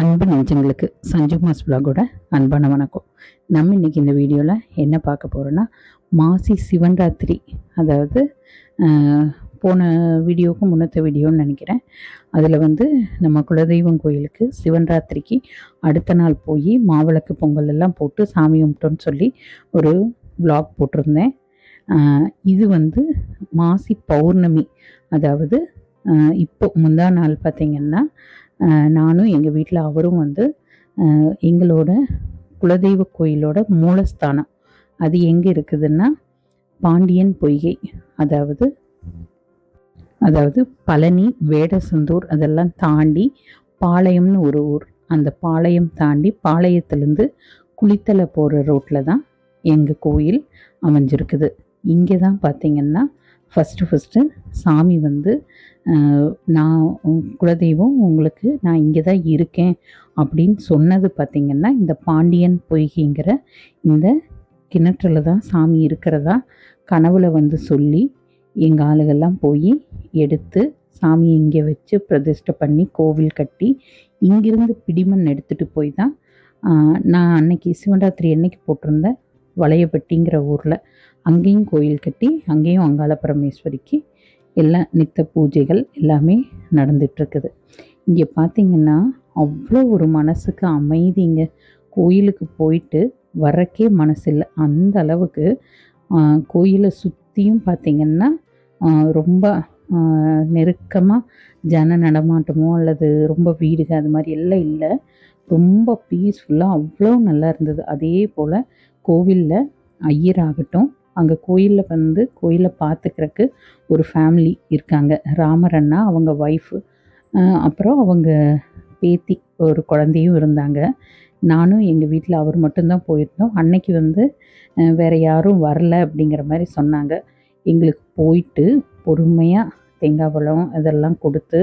அன்பு நெஞ்சங்களுக்கு சஞ்சு மாஸ் விலாகோட அன்பான வணக்கம். நம்ம இன்றைக்கி இந்த வீடியோவில் என்ன பார்க்க போகிறோன்னா மாசி சிவன் ராத்திரி அதாவது போன வீடியோவுக்கு முன்னத்த வீடியோன்னு நினைக்கிறேன். அதில் வந்து நம்ம குலதெய்வம் கோயிலுக்கு சிவன் ராத்திரிக்கு அடுத்த நாள் போய் மாவிளக்கு பொங்கல் எல்லாம் போட்டு சாமி கும்பிட்டோன்னு சொல்லி ஒரு vlog போட்டிருந்தேன். இது வந்து மாசி பௌர்ணமி. அதாவது இப்போ முந்தா நாள் பார்த்திங்கன்னா நானும் எங்கள் வீட்டில் அவரும் வந்து எங்களோட குலதெய்வ கோயிலோட மூலஸ்தானம். அது எங்கே இருக்குதுன்னா பாண்டியன் பொய்கை. அதாவது அதாவது பழனி வேடசந்தூர் அதெல்லாம் தாண்டி பாளையம்னு ஒரு ஊர். அந்த பாளையம் தாண்டி பாளையத்துலேருந்து குளித்தலை போகிற ரோட்டில் தான் எங்கள் கோயில் அமைஞ்சிருக்குது. இங்கே தான் பார்த்தீங்கன்னா ஃபஸ்ட்டு ஃபஸ்ட்டு சாமி வந்து நான் குலதெய்வம் உங்களுக்கு நான் இங்கே தான் இருக்கேன் அப்படின்னு சொன்னது பார்த்திங்கன்னா இந்த பாண்டியன் பொய்கிங்கிற இந்த கிணற்றுல தான் சாமி இருக்கிறதா கனவுல வந்து சொல்லி எங்கள் ஆளுகள்லாம் போய் எடுத்து சாமியை இங்கே வச்சு பிரதிஷ்டை பண்ணி கோவில் கட்டி இங்கிருந்து பிடிமண் எடுத்துகிட்டு போய் தான் நான் அன்னைக்கு சிவராத்திரி அன்னைக்கு போட்டிருந்தேன். வளையப்பட்டிங்கிற ஊரில் அங்கேயும் கோயில் கட்டி அங்கேயும் அங்காள பரமேஸ்வரிக்கு எல்லாம் நித்த பூஜைகள் எல்லாமே நடந்துட்டுருக்குது. இங்கே பார்த்தீங்கன்னா அவ்வளோ ஒரு மனசுக்கு அமைதிங்க. கோயிலுக்கு போயிட்டு வரக்கே மனசில்லை. அந்த அளவுக்கு கோயிலை சுற்றியும் பார்த்திங்கன்னா ரொம்ப நெருக்கமாக ஜன நடமாட்டமோ அல்லது ரொம்ப வீடுக அது மாதிரி எல்லாம் இல்லை. ரொம்ப பீஸ்ஃபுல்லாக அவ்வளோ நல்லா இருந்தது. அதே போல் கோவிலில் ஐயர் ஆகட்டும் அங்கே கோயிலில் வந்து கோயிலை பார்த்துக்கிறக்கு ஒரு ஃபேமிலி இருக்காங்க. ராமர் அண்ணா அவங்க ஒய்ஃபு அப்புறம் அவங்க பேத்தி ஒரு குழந்தையும் இருந்தாங்க. நானும் எங்கள் வீட்டில் அவர் மட்டும்தான் போயிருந்தோம். அன்னைக்கு வந்து வேற யாரும் வரல அப்படிங்கிற மாதிரி சொன்னாங்க. எங்களுக்கு போயிட்டு பொறுமையாக தேங்காய் பழம் இதெல்லாம் கொடுத்து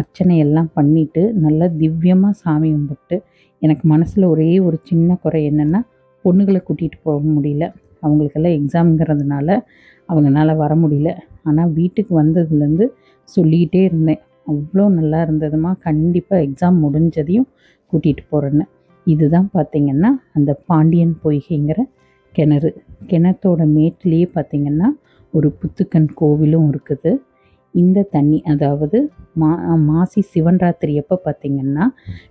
அர்ச்சனை எல்லாம் பண்ணிவிட்டு நல்லா திவ்யமாக சாமி கும்பிட்டு எனக்கு மனசில் ஒரே ஒரு சின்ன குறை என்னென்னா பொண்ணுகளை கூட்டிகிட்டு போக முடியல. அவங்களுக்கெல்லாம் எக்ஸாம்ங்கிறதுனால அவங்களால வர முடியல. ஆனால் வீட்டுக்கு வந்ததுலேருந்து சொல்லிக்கிட்டே இருந்தேன். அவ்வளோ நல்லா இருந்ததுமா கண்டிப்பாக எக்ஸாம் முடிஞ்சதையும் கூட்டிகிட்டு போகிறேன்னு இதுதான் பார்த்திங்கன்னா அந்த பாண்டியன் பொய்கைங்கிற கிணறு. கிணத்தோட மேட்லேயே பார்த்திங்கன்னா ஒரு புத்துக்கன் கோவிலும் இருக்குது. இந்த தண்ணி அதாவது மா மாசி சிவன் ராத்திரி எப்போ பார்த்தீங்கன்னா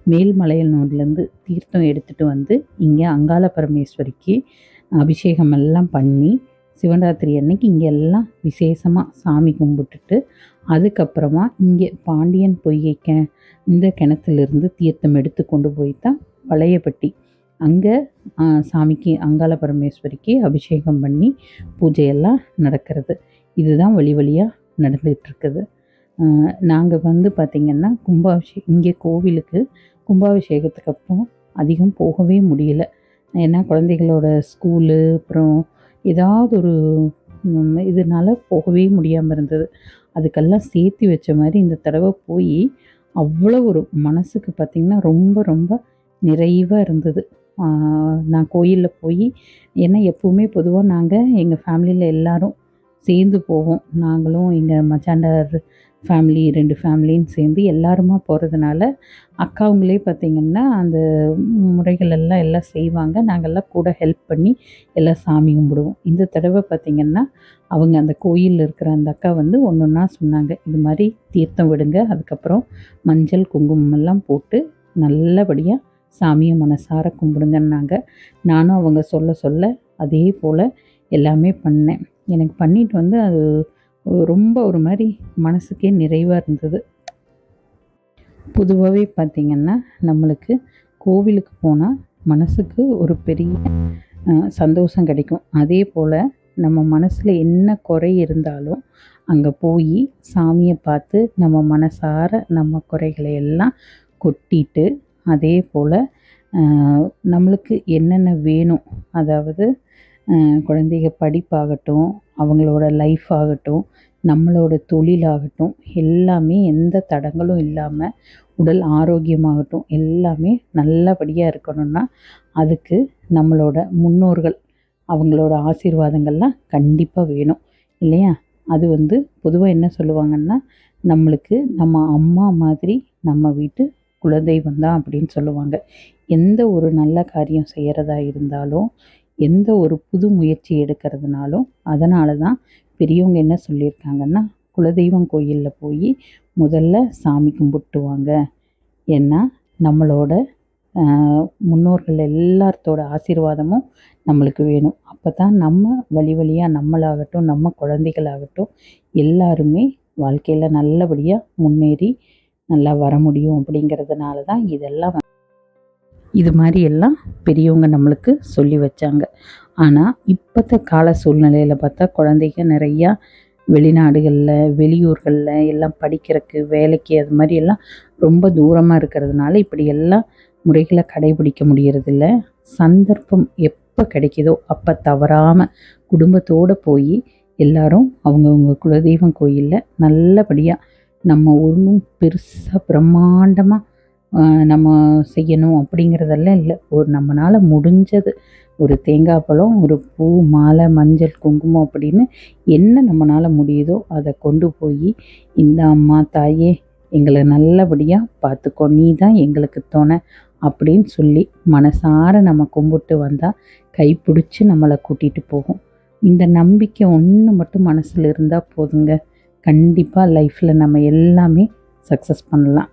மேல்மலையனூர்லேருந்து தீர்த்தம் எடுத்துகிட்டு வந்து இங்கே அங்காள பரமேஸ்வரிக்கு அபிஷேகம் எல்லாம் பண்ணி சிவராத்திரி அன்னைக்கு இங்கே எல்லாம் விசேஷமாக சாமி கும்பிட்டுட்டு அதுக்கப்புறமா இங்கே பாண்டியன் பொய்கை கெ இந்த கிணத்துலேருந்து தீர்த்தம் எடுத்து கொண்டு போய் தான் வளையப்பட்டி அங்கே சாமிக்கு அங்காள பரமேஸ்வரிக்கு அபிஷேகம் பண்ணி பூஜையெல்லாம் நடக்கிறது. இதுதான் வழி வழியாக நடந்துகிட்ருக்குது. நாங்கள் வந்து பார்த்திங்கன்னா கும்பாபிஷேகம் இங்கே கோவிலுக்கு கும்பாபிஷேகத்துக்கு அப்புறம் அதிகம் போகவே முடியல. ஏன்னா குழந்தைகளோட ஸ்கூலு அப்புறம் ஏதாவது ஒரு இதனால் போகவே முடியாமல் இருந்தது. அதுக்கெல்லாம் சேர்த்து வச்ச மாதிரி இந்த தடவை போய் அவ்வளோ ஒரு மனசுக்கு பார்த்திங்கன்னா ரொம்ப ரொம்ப நிறைவாக இருந்தது. நான் கோயிலில் போய் ஏன்னா எப்போவுமே பொதுவாக நாங்கள் எங்கள் ஃபேமிலியில் எல்லோரும் சேர்ந்து போவோம் நாங்களும் எங்கள் மச்சாண்டார் ஃபேமிலி ரெண்டு ஃபேமிலின்னு சேர்ந்து எல்லாருமா போகிறதுனால அக்காவங்களே பார்த்திங்கன்னா அந்த முறைகள் எல்லாம் எல்லாம் செய்வாங்க. நாங்கள்லாம் கூட ஹெல்ப் பண்ணி எல்லாம் சாமி கும்பிடுவோம். இந்த தடவை பார்த்திங்கன்னா அவங்க அந்த கோயிலில் இருக்கிற அந்த அக்கா வந்து ஒன்று ஒன்றா சொன்னாங்க. இது மாதிரி தீர்த்தம் விடுங்க. அதுக்கப்புறம் மஞ்சள் குங்குமம் எல்லாம் போட்டு நல்லபடியாக சாமியை மனசார கும்பிடுங்கன்னாங்க. நானும் அவங்க சொல்ல சொல்ல அதே போல் எல்லாமே பண்ணேன். எனக்கு பண்ணிட்டு வந்து அது ரொம்ப ஒரு மாதிரி மனசுக்கே நிறைவாக இருந்தது. பொதுவாகவே பார்த்திங்கன்னா நம்மளுக்கு கோவிலுக்கு போனால் மனசுக்கு ஒரு பெரிய சந்தோஷம் கிடைக்கும். அதே போல் நம்ம மனசில் என்ன குறை இருந்தாலும் அங்கே போய் சாமியை பார்த்து நம்ம மனசார நம்ம குறைகளை எல்லாம் கொட்டிட்டு அதே போல் நம்மளுக்கு என்னென்ன வேணும் அதாவது குழந்தைக படிப்பாகட்டும் அவங்களோட லைஃப் ஆகட்டும் நம்மளோட தொழிலாகட்டும் எல்லாமே எந்த தடங்களும் இல்லாமல் உடல் ஆரோக்கியமாகட்டும் எல்லாமே நல்லபடியாக இருக்கணும்னா அதுக்கு நம்மளோட முன்னோர்கள் அவங்களோட ஆசீர்வாதங்கள்லாம் கண்டிப்பாக வேணும். இல்லையா? அது வந்து பொதுவாக என்ன சொல்லுவாங்கன்னா நம்மளுக்கு நம்ம அம்மா மாதிரி நம்ம வீட்டு குலதெய்வம் தான் அப்படின்னு சொல்லுவாங்க. எந்த ஒரு நல்ல காரியம் செய்கிறதா இருந்தாலும் எந்த ஒரு புது முயற்சி எடுக்கிறதுனாலும் அதனால தான் பெரியவங்க என்ன சொல்லியிருக்காங்கன்னா குலதெய்வம் கோயிலில் போய் முதல்ல சாமி கும்பிட்டு வாங்க ஏன்னா நம்மளோட முன்னோர்கள் எல்லாத்தோட ஆசீர்வாதமும் நம்மளுக்கு வேணும். அப்போ தான் நம்ம வழி வழியாக நம்மளாகட்டும் நம்ம குழந்தைகளாகட்டும் எல்லாருமே வாழ்க்கையில் நல்லபடியாக முன்னேறி நல்லா வர முடியும் அப்படிங்கிறதுனால தான் இதெல்லாம் வந்து- இது மாதிரி எல்லாம் பெரியவங்க நம்மளுக்கு சொல்லி வச்சாங்க. ஆனால் இப்போத்த கால சூழ்நிலையில் பார்த்தா குழந்தைங்க நிறையா வெளிநாடுகளில் வெளியூர்களில் எல்லாம் படிக்கிறதுக்கு வேலைக்கு அது மாதிரி எல்லாம் ரொம்ப தூரமாக இருக்கிறதுனால இப்படி எல்லாம் முறைகளை கடைபிடிக்க முடியறதில்ல. சந்தர்ப்பம் எப்போ கிடைக்குதோ அப்போ தவறாமல் குடும்பத்தோடு போய் எல்லாரும் அவங்கவுங்க குலதெய்வம் கோயிலில் நல்லபடியாக நம்ம ஒன்றும் பெருசாக பிரம்மாண்டமாக நம்ம செய்யணும் அப்படிங்கிறதெல்லாம் இல்லை. ஒரு நம்மளால் முடிஞ்சது. ஒரு தேங்காய் பழம் ஒரு பூ மாலை மஞ்சள் குங்குமம் அப்படின்னு என்ன நம்மளால் முடியுதோ அதை கொண்டு போய் இந்த அம்மா தாயே எங்களை நல்லபடியாக பார்த்துக்கோ. நீ தான் எங்களுக்கு துணை அப்படின்னு சொல்லி மனசார நம்ம கும்பிட்டு வந்தால் கைப்பிடிச்சி நம்மளை கூட்டிகிட்டு போகும். இந்த நம்பிக்கை ஒன்று மட்டும் மனசில் இருந்தால் போதுங்க. கண்டிப்பாக லைஃப்பில் நம்ம எல்லாமே சக்ஸஸ் பண்ணலாம்.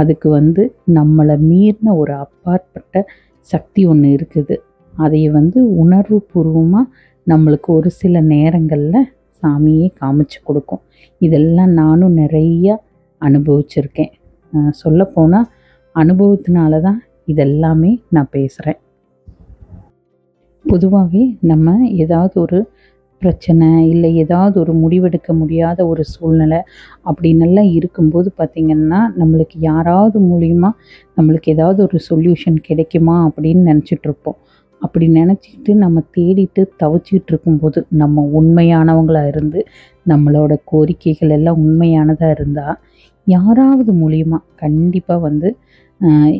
அதுக்கு வந்து நம்மளை மீறின ஒரு அப்பாற்பட்ட சக்தி ஒன்று இருக்குது. அதையை வந்து உணர்வு பூர்வமாக நம்மளுக்கு ஒரு சில நேரங்களில் சாமியே காமிச்சு கொடுக்கும். இதெல்லாம் நானும் நிறைய அனுபவிச்சிருக்கேன். சொல்லப்போனால் அனுபவத்தினால தான் இதெல்லாமே நான் பேசுகிறேன் பொதுவாகவே நம்ம ஏதாவது ஒரு பிரச்சனை இல்லை ஏதாவது ஒரு முடிவெடுக்க முடியாத ஒரு சூழ்நிலை அப்படின்னெல்லாம் இருக்கும்போது பார்த்திங்கன்னா நம்மளுக்கு யாராவது மூலியமா நம்மளுக்கு ஏதாவது ஒரு சொல்யூஷன் கிடைக்குமா அப்படின்னு நினச்சிட்ருப்போம் அப்படி நினச்சிக்கிட்டு நம்ம தேடிட்டு தவிச்சிக்கிட்டு இருக்கும்போது நம்ம உண்மையானவங்களாக இருந்து நம்மளோட கோரிக்கைகள் எல்லாம் உண்மையானதாக இருந்தால் யாராவது மூலியமாக கண்டிப்பாக வந்து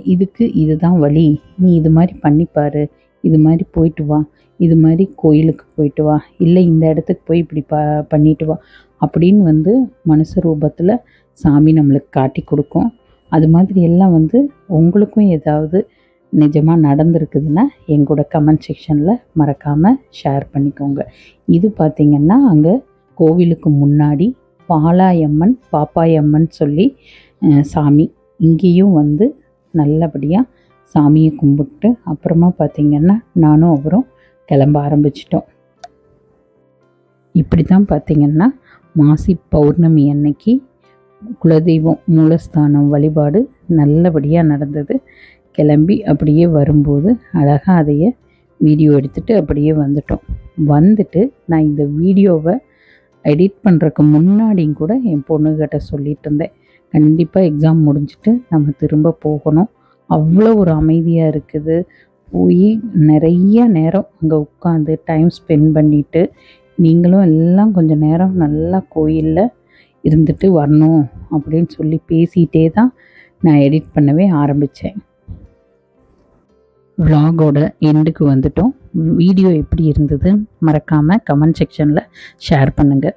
இதுக்கு இதுதான் வழி. நீ இது மாதிரி பண்ணிப்பார். இது மாதிரி போயிட்டு வா. இது மாதிரி கோயிலுக்கு போயிட்டு வா. இல்லை இந்த இடத்துக்கு போய் இப்படி ப பண்ணிட்டு வா. அப்படின்னு வந்து மனுஷ ரூபத்தில் சாமி நம்மளுக்கு காட்டி கொடுக்கும். அது மாதிரி எல்லாம் வந்து உங்களுக்கும் ஏதாவது நிஜமாக நடந்திருக்குதுன்னா எங்களோட கமெண்ட் செக்ஷனில் மறக்காமல் ஷேர் பண்ணிக்கோங்க. இது பார்த்திங்கன்னா அங்கே கோவிலுக்கு முன்னாடி பாலாயம்மன் பாப்பாயம்மன் சொல்லி சாமி இங்கேயும் வந்து நல்லபடியாக சாமியை கும்பிட்டு அப்புறமா பார்த்திங்கன்னா நானும் அவரும் கிளம்ப ஆரம்பிச்சிட்டோம். இப்படி தான் பார்த்திங்கன்னா மாசி பௌர்ணமி அன்னைக்கு குலதெய்வம் மூலஸ்தானம் வழிபாடு நல்லபடியாக நடந்தது. கிளம்பி அப்படியே வரும்போது அழகாக அதையே வீடியோ எடுத்துகிட்டு அப்படியே வந்துட்டோம். வந்துட்டு நான் இந்த வீடியோவை எடிட் பண்ணுறதுக்கு முன்னாடியும் கூட என் பொண்ணுக்கிட்ட சொல்லிட்டு இருந்தேன். கண்டிப்பாக எக்ஸாம் முடிஞ்சிட்டு நம்ம திரும்ப போகணும். அவ்வளோ ஒரு அமைதியாக இருக்குது. போய் நிறைய நேரம் அங்கே உட்காந்து டைம் ஸ்பெண்ட் பண்ணிவிட்டு நீங்களும் எல்லாம் கொஞ்சம் நேரம் நல்லா கோயிலில் இருந்துட்டு வரணும் அப்படின்னு சொல்லி பேசிகிட்டே தான் நான் எடிட் பண்ணவே ஆரம்பித்தேன் விலாகோட எண்டுக்கு வந்துட்டோம். வீடியோ எப்படி இருந்தது மறக்காமல் கமெண்ட் செக்ஷனில் ஷேர் பண்ணுங்கள்